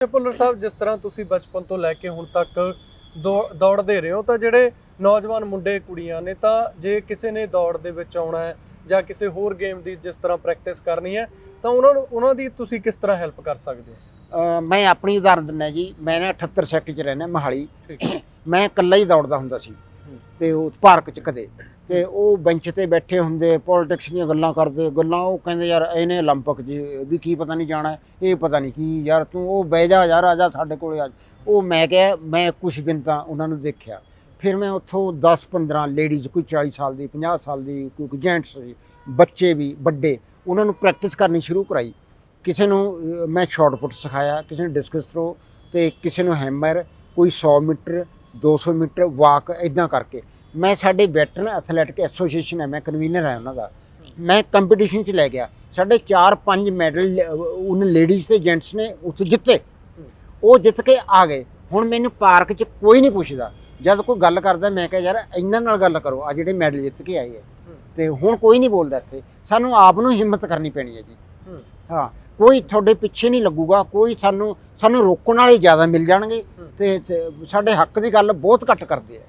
ਭੁੱਲਰ ਸਾਹਿਬ ਜਿਸ ਤਰ੍ਹਾਂ ਤੁਸੀਂ ਬਚਪਨ ਤੋਂ ਲੈ ਕੇ ਹੁਣ ਤੱਕ ਦੌੜਦੇ ਰਹੇ ਹੋ ਤਾਂ ਜਿਹੜੇ ਨੌਜਵਾਨ ਮੁੰਡੇ ਕੁੜੀਆਂ ਨੇ ਤਾਂ ਜੇ ਕਿਸੇ ਨੇ ਦੌੜ ਦੇ ਵਿੱਚ ਆਉਣਾ ਹੈ ਜਾਂ ਕਿਸੇ ਹੋਰ ਗੇਮ ਦੀ ਜਿਸ ਤਰ੍ਹਾਂ ਪ੍ਰੈਕਟਿਸ ਕਰਨੀ ਹੈ ਤਾਂ ਉਹਨਾਂ ਨੂੰ ਉਹਨਾਂ ਦੀ ਤੁਸੀਂ ਕਿਸ ਤਰ੍ਹਾਂ ਹੈਲਪ ਕਰ ਸਕਦੇ ਹੋ? ਮੈਂ ਆਪਣੀ ਉਦਾਹਰਨ ਦਿੰਦਾ ਜੀ ਮੈਂ ਨਾ 78 ਸੈਕਟਰ 'ਚ ਰਹਿੰਦਾ ਮਹਾਲੀ। ਮੈਂ ਇਕੱਲਾ ਹੀ ਦੌੜਦਾ ਹੁੰਦਾ ਸੀ। ਤੇ ਉਹ ਪਾਰਕ 'ਚ ਕਦੇ। ਤੇ ਉਹ ਬੈਂਚ ਤੇ ਬੈਠੇ ਹੁੰਦੇ ਪੋਲਿਟਿਕਸ ਦੀਆਂ ਗੱਲਾਂ ਕਰਦੇ। ਗੱਲਾਂ ਉਹ ਕਹਿੰਦੇ, ਯਾਰ, ਇਹਨੇ ਲੰਪਕ ਜੀ, ਵੀ ਕੀ ਪਤਾ ਨਹੀਂ ਜਾਣਾ, ਇਹ ਪਤਾ ਨਹੀਂ ਕੀ, ਯਾਰ ਤੂੰ ਉਹ ਬਹਿ ਜਾ, ਯਾਰ, ਆ ਜਾ ਸਾਡੇ ਕੋਲੇ ਅੱਜ ਉਹ ਮੈਂ ਕਿਹਾ, ਮੈਂ ਕੁਝ ਦਿਨ ਤਾਂ ਉਹਨਾਂ ਨੂੰ ਦੇਖਿਆ। ਫਿਰ ਮੈਂ ਉੱਥੋਂ 10 15 ਲੇਡੀਜ਼ ਕੋਈ 40 ਸਾਲ ਦੀ 50 ਸਾਲ ਦੀ, ਕੋਈ ਜੈਂਟਸ ਬੱਚੇ ਵੀ, ਵੱਡੇ, ਉਹਨਾਂ ਨੂੰ ਪ੍ਰੈਕਟਿਸ ਕਰਨੀ ਸ਼ੁਰੂ ਕਰਾਈ। ਕਿਸੇ ਨੂੰ ਮੈਂ ਸ਼ਾਰਟ ਪੁੱਟ ਸਿਖਾਇਆ, ਕਿਸੇ ਨੂੰ ਡਿਸਕਸ ਥਰੋ ਤੇ ਕਿਸੇ ਨੂੰ ਹੈਮਰ ਕੋਈ 100 ਮੀਟਰ 200 ਮੀਟਰ ਵਾਕ ਇਦਾਂ ਕਰਕੇ। ਮੈਂ ਸਾਡੇ ਵੈਟਰਨ ਐਥਲੈਟਿਕ ਐਸੋਸੀਏਸ਼ਨ ਹੈ, ਮੈਂ ਕਨਵੀਨਰ ਹਾਂ ਉਹਨਾਂ ਦਾ। ਮੈਂ ਕੰਪੀਟੀਸ਼ਨ 'ਚ ਲੈ ਗਿਆ। ਸਾਡੇ 4-5 ਮੈਡਲ ਉਹਨਾਂ ਲੇਡੀਜ਼ ਤੇ ਜੈਂਟਸ ਨੇ ਉੱਥੇ ਜਿੱਤੇ। ਉਹ ਜਿੱਤ ਕੇ ਆ ਗਏ। ਹੁਣ ਮੈਨੂੰ ਪਾਰਕ 'ਚ ਕੋਈ ਨਹੀਂ ਪੁੱਛਦਾ। ਜਦ ਕੋਈ ਗੱਲ ਕਰਦਾ, ਮੈਂ ਕਿਹਾ, ਯਾਰ, ਇਹਨਾਂ ਨਾਲ ਗੱਲ ਕਰੋ। ਆ ਜਿਹੜੇ ਮੈਡਲ ਜਿੱਤ ਕੇ ਆਏ ਹੈ ਤੇ ਹੁਣ ਕੋਈ ਨਹੀਂ ਬੋਲਦਾ ਇੱਥੇ। ਸਾਨੂੰ ਆਪ ਨੂੰ ਹਿੰਮਤ ਕਰਨੀ ਪੈਣੀ ਹੈ ਜੀ। ਹਾਂ। ਕੋਈ ਤੁਹਾਡੇ ਪਿੱਛੇ ਨਹੀਂ ਲੱਗੂਗਾ। ਕੋਈ ਸਾਨੂੰ ਸਾਨੂੰ ਰੋਕਣ ਵਾਲੇ ਜ਼ਿਆਦਾ ਮਿਲ ਜਾਣਗੇ। ਤੇ ਸਾਡੇ ਹੱਕ ਦੀ ਗੱਲ ਬਹੁਤ ਘੱਟ ਕਰਦੇ ਆ।